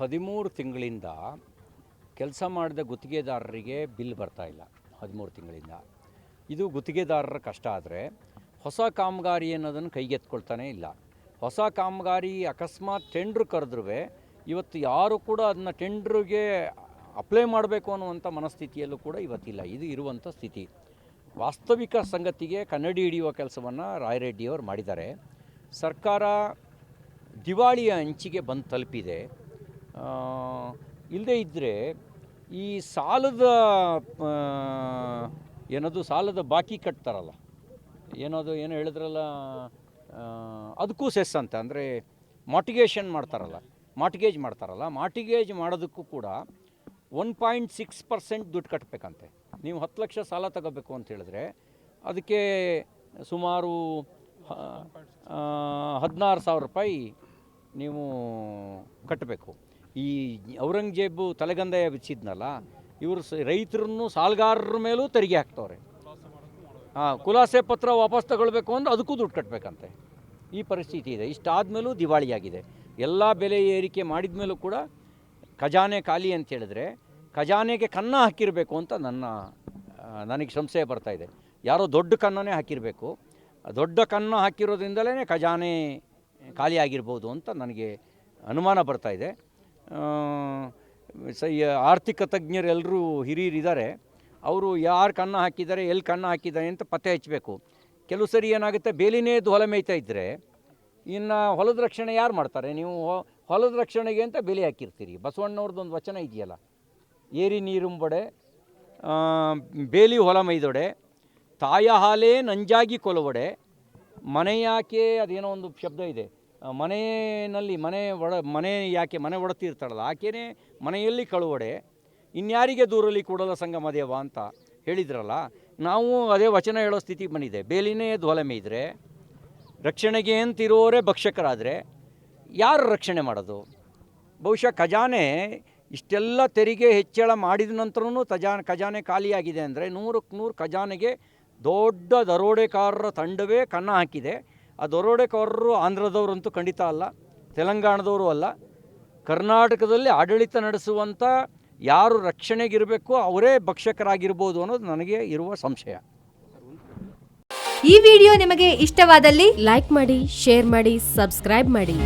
ಹದಿಮೂರು ತಿಂಗಳಿಂದ ಕೆಲಸ ಮಾಡಿದ ಗುತ್ತಿಗೆದಾರರಿಗೆ ಬಿಲ್ ಬರ್ತಾ ಇಲ್ಲ, ಹದಿಮೂರು ತಿಂಗಳಿಂದ. ಇದು ಗುತ್ತಿಗೆದಾರರ ಕಷ್ಟ ಆದರೆ ಹೊಸ ಕಾಮಗಾರಿ ಅನ್ನೋದನ್ನು ಕೈಗೆತ್ಕೊಳ್ತಾನೇ ಇಲ್ಲ. ಹೊಸ ಕಾಮಗಾರಿ ಅಕಸ್ಮಾತ್ ಟೆಂಡ್ರ್ ಕರೆದ್ರೂ ಇವತ್ತು ಯಾರು ಕೂಡ ಅದನ್ನ ಟೆಂಡ್ರಿಗೆ ಅಪ್ಲೈ ಮಾಡಬೇಕು ಅನ್ನುವಂಥ ಮನಸ್ಥಿತಿಯಲ್ಲೂ ಕೂಡ ಇವತ್ತಿಲ್ಲ. ಇದು ಇರುವಂಥ ಸ್ಥಿತಿ. ವಾಸ್ತವಿಕ ಸಂಗತಿಗೆ ಕನ್ನಡಿ ಹಿಡಿಯುವ ಕೆಲಸವನ್ನು ರಾಯರೆಡ್ಡಿಯವರು ಮಾಡಿದ್ದಾರೆ. ಸರ್ಕಾರ ದಿವಾಳಿಯ ಅಂಚಿಗೆ ಬಂದು ತಲುಪಿದೆ. ಇಲ್ಲದೇ ಇದ್ದರೆ ಈ ಸಾಲದ ಏನದು ಸಾಲದ ಬಾಕಿ ಕಟ್ತಾರಲ್ಲ, ಏನದು, ಏನು ಹೇಳಿದ್ರಲ್ಲ ಅದಕ್ಕೂ ಸೆಸ್ ಅಂತ, ಅಂದರೆ ಮಾಟಿಗೇಷನ್ ಮಾಡ್ತಾರಲ್ಲ ಮಾಟಿಗೇಜ್ ಮಾಡ್ತಾರಲ್ಲ ಮಾಟಿಗೇಜ್ ಮಾಡೋದಕ್ಕೂ ಕೂಡ ಒನ್ ಪಾಯಿಂಟ್ ಸಿಕ್ಸ್ ಪರ್ಸೆಂಟ್ ದುಡ್ಡು ಕಟ್ಟಬೇಕಂತೆ ನೀವು ಹತ್ತು ಲಕ್ಷ ಸಾಲ ತಗೋಬೇಕು ಅಂತ ಹೇಳಿದ್ರೆ ಅದಕ್ಕೆ ಸುಮಾರು ಹದಿನಾರು ಸಾವಿರ ರೂಪಾಯಿ ನೀವು ಕಟ್ಟಬೇಕು ಈ ಔರಂಗಜೇಬು ತಲೆಗಂದಯ ಬಿಚ್ಚಿದ್ನಲ್ಲ, ಇವರು ರೈತರನ್ನು ಸಾಲಗಾರರ ಮೇಲೂ ತೆರಿಗೆ ಹಾಕ್ತವ್ರೆ. ಹಾಂ, ಖುಲಾಸೆ ಪತ್ರ ವಾಪಸ್ ತಗೊಳ್ಬೇಕು ಅಂದ್ರೆ ಅದಕ್ಕೂ ದುಡ್ಡು ಕಟ್ಟಬೇಕಂತೆ ಈ ಪರಿಸ್ಥಿತಿ ಇದೆ. ಇಷ್ಟಾದಮೇಲೂ ದಿವಾಳಿಯಾಗಿದೆ. ಎಲ್ಲ ಬೆಲೆ ಏರಿಕೆ ಮಾಡಿದ ಮೇಲೂ ಕೂಡ ಖಜಾನೆ ಖಾಲಿ ಅಂತ ಹೇಳಿದ್ರೆ ಖಜಾನೆಗೆ ಕನ್ನ ಹಾಕಿರಬೇಕು ಅಂತ ನನ್ನ ನನಗೆ ಸಂಶಯ ಬರ್ತಾ ಇದೆ. ಯಾರೋ ದೊಡ್ಡ ಕನ್ನನೇ ಹಾಕಿರಬೇಕು. ದೊಡ್ಡ ಕನ್ನ ಹಾಕಿರೋದ್ರಿಂದಲೇ ಖಜಾನೆ ಖಾಲಿ ಆಗಿರ್ಬೋದು ಅಂತ ನನಗೆ ಅನುಮಾನ ಬರ್ತಾ ಇದೆ. ಸ, ಈ ಆರ್ಥಿಕ ತಜ್ಞರೆಲ್ಲರೂ ಹಿರಿಯರಿದ್ದಾರೆ. ಅವರು ಯಾರು ಕನ್ನ ಹಾಕಿದ್ದಾರೆ ಎಲ್ಲಿ ಕನ್ನ ಹಾಕಿದ್ದಾರೆ ಅಂತ ಪತ್ತೆ ಹಚ್ಚಬೇಕು ಕೆಲವು ಸರಿ ಏನಾಗುತ್ತೆ, ಬೇಲಿನೇ ಎದ್ದು ಹೊಲ ಮೇಯ್ತಾ ಇದ್ದರೆ ಇನ್ನು ಹೊಲದ ರಕ್ಷಣೆ ಯಾರು ಮಾಡ್ತಾರೆ? ನೀವು ಹೊಲದ ರಕ್ಷಣೆಗೆ ಅಂತ ಬೆಲೆ ಹಾಕಿರ್ತೀರಿ. ಬಸವಣ್ಣವ್ರದ್ದೊಂದು ವಚನ ಇದೆಯಲ್ಲ, ಏರಿ ನೀರುಂಬೊಡೆ ಬೇಲಿ ಹೊಲ ಮೈದೊಡೆ ತಾಯ ಹಾಲೇ ನಂಜಾಗಿ ಕೊಲವಡೆ, ಮನೆಯಾಕೆ ಅದೇನೋ ಒಂದು ಶಬ್ದ ಇದೆ. ಮನೆಯಲ್ಲಿ ಮನೆ ಒಡ ಮನೆ ಯಾಕೆ ಮನೆ ಒಡತಿರ್ತಾಳಲ್ಲ ಆಕೆಯೇ ಮನೆಯಲ್ಲಿ ಕಳುವಡೆ, ಇನ್ಯಾರಿಗೆ ದೂರಲ್ಲಿ ಕೂಡಲ ಸಂಗಮ ದೇವ ಅಂತ ಹೇಳಿದ್ರಲ್ಲ, ನಾವು ಅದೇ ವಚನ ಹೇಳೋ ಸ್ಥಿತಿ ಬಂದಿದೆ. ಬೇಲಿನೇ ಧ್ವಲಮೆ ಇದ್ದರೆ ರಕ್ಷಣೆಗೆ ಅಂತಿರೋರೇ ಭಕ್ಷಕರಾದರೆ, ಯಾರು ರಕ್ಷಣೆ ಮಾಡೋದು? ಬಹುಶಃ ಖಜಾನೆ ಇಷ್ಟೆಲ್ಲ ತೆರಿಗೆ ಹೆಚ್ಚಳ ಮಾಡಿದ ನಂತರನೂ ತಜಾ, ಖಜಾನೆ ಖಾಲಿಯಾಗಿದೆ ಅಂದರೆ ನೂರಕ್ಕೆ ನೂರು ಖಜಾನೆಗೆ ದೊಡ್ಡ ದರೋಡೆಕಾರರ ತಂಡವೇ ಕನ್ನ ಹಾಕಿದೆ. ಆ ದರೋಡೆಕೋರರು ಆಂಧ್ರದವರು ಅಂತೂ ಖಂಡಿತ ಅಲ್ಲ, ತೆಲಂಗಾಣದವರು ಅಲ್ಲ. ಕರ್ನಾಟಕದಲ್ಲಿ ಆಡಳಿತ ನಡೆಸುವಂಥ ಯಾರು ರಕ್ಷಣೆಗಿರಬೇಕು ಅವರೇ ಭಕ್ಷಕರಾಗಿರ್ಬೋದು ಅನ್ನೋದು ನನಗೆ ಇರುವ ಸಂಶಯ. ಈ ವಿಡಿಯೋ ನಿಮಗೆ ಇಷ್ಟವಾದಲ್ಲಿ ಲೈಕ್ ಮಾಡಿ, ಶೇರ್ ಮಾಡಿ, ಸಬ್ಸ್ಕ್ರೈಬ್ ಮಾಡಿ.